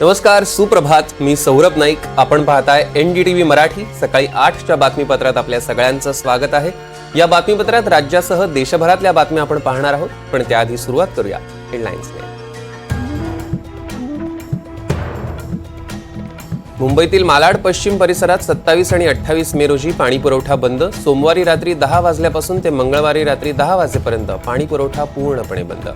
नमस्कार सुप्रभात. मी सौरभ नाईक. आपण पाहताय N D T V Marathi. सकाळी आठच्या बातमीपत्रात आपल्या सगळ्यांचं स्वागत आहे. या बातमीपत्रात राज्यासह देशभरातल्या बातम्या आपण पाहणार आहोत पण त्याआधी सुरुवात करूया हेडलाईन्सने मुंबईतील मालाड पश्चिम परिसरात सत्तावीस आणि अठ्ठावीस मे रोजी पाणीपुरवठा बंद. सोमवारी रात्री दहा वाजल्यापासून ते मंगळवारी रात्री दहा वाजेपर्यंत पाणीपुरवठा पूर्णपणे बंद.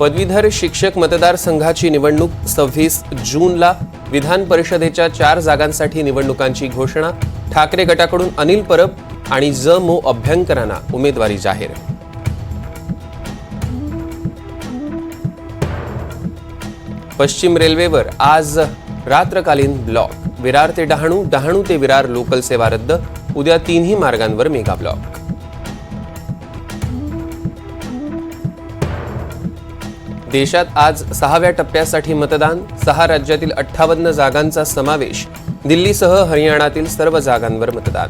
पदवीधर शिक्षक मतदारसंघाची निवडणूक सव्वीस जूनला. विधान परिषदेच्या चार जागांसाठी निवडणुकांची घोषणा. ठाकरे गटाकडून अनिल परब आणि ज मो अभ्यंकरांना उमेदवारी जाहीर. पश्चिम रेल्वेवर आज रात्रकालीन ब्लॉक. विरार ते डहाणू डहाणू ते विरार लोकल सेवा रद्द. उद्या तिन्ही मार्गांवर मेगा ब्लॉक. देशात आज सहाव्या टप्प्यासाठी मतदान सहा राज्यातील अठ्ठावन्न जागांचा समावेश दिल्लीसह हरियाणातील सर्व जागांवर मतदान.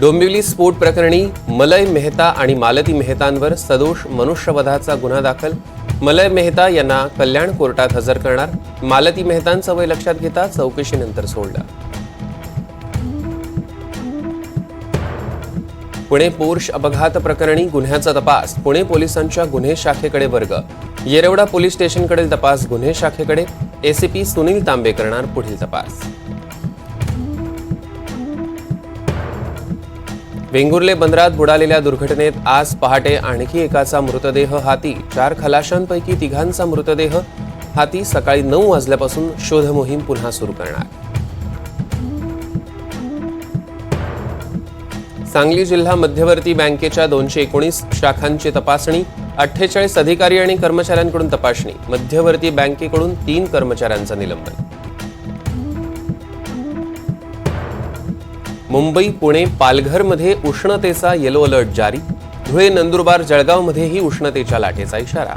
डोंबिवली स्फोट प्रकरणी मलय मेहता आणि मालती मेहतांवर सदोष मनुष्यवधाचा गुन्हा दाखल. मलय मेहता यांना कल्याण कोर्टात हजर करणार. मालती मेहतांचं वय लक्षात घेता चौकशीनंतर सोडलं. पुणे पोर्श अपघात प्रकरणी गुन्ह्याचा तपास. पुणे पोलिसांच्या गुन्हे शाखेकडे वर्ग. येरवडा पोलीस स्टेशनकडील तपास गुन्हे शाखेकडे. एसीपी सुनील तांबे करणार पुढील तपास. वेंगुर्ले बंदरात बुडालेल्या दुर्घटनेत आज पहाटे आणखी एकाचा मृतदेह हाती. चार खलाशांपैकी तिघांचा मृतदेह हाती. सकाळी नऊ वाजल्यापासून शोधमोहीम पुन्हा सुरू करणार. सांगली जिल्हा मध्यवर्ती बँकेच्या दोनशे एकोणीस शाखांची तपासणी अठ्ठेचाळीस अधिकारी आणि कर्मचाऱ्यांकडून तपासणी मध्यवर्ती बँकेकडून तीन कर्मचाऱ्यांचं निलंबन. मुंबई पुणे पालघरमध्ये उष्णतेचा येलो अलर्ट जारी. धुळे नंदुरबार जळगावमध्येही उष्णतेच्या लाटेचा इशारा.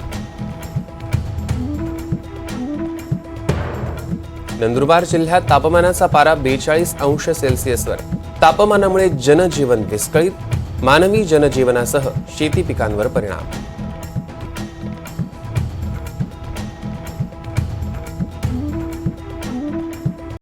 नंदुरबार जिल्ह्यात तापमानाचा पारा बेचाळीस अंश सेल्सिअसवर. तापमानामुळे जनजीवन विस्कळीत मानवी जनजीवनासह शेती पिकांवर परिणाम.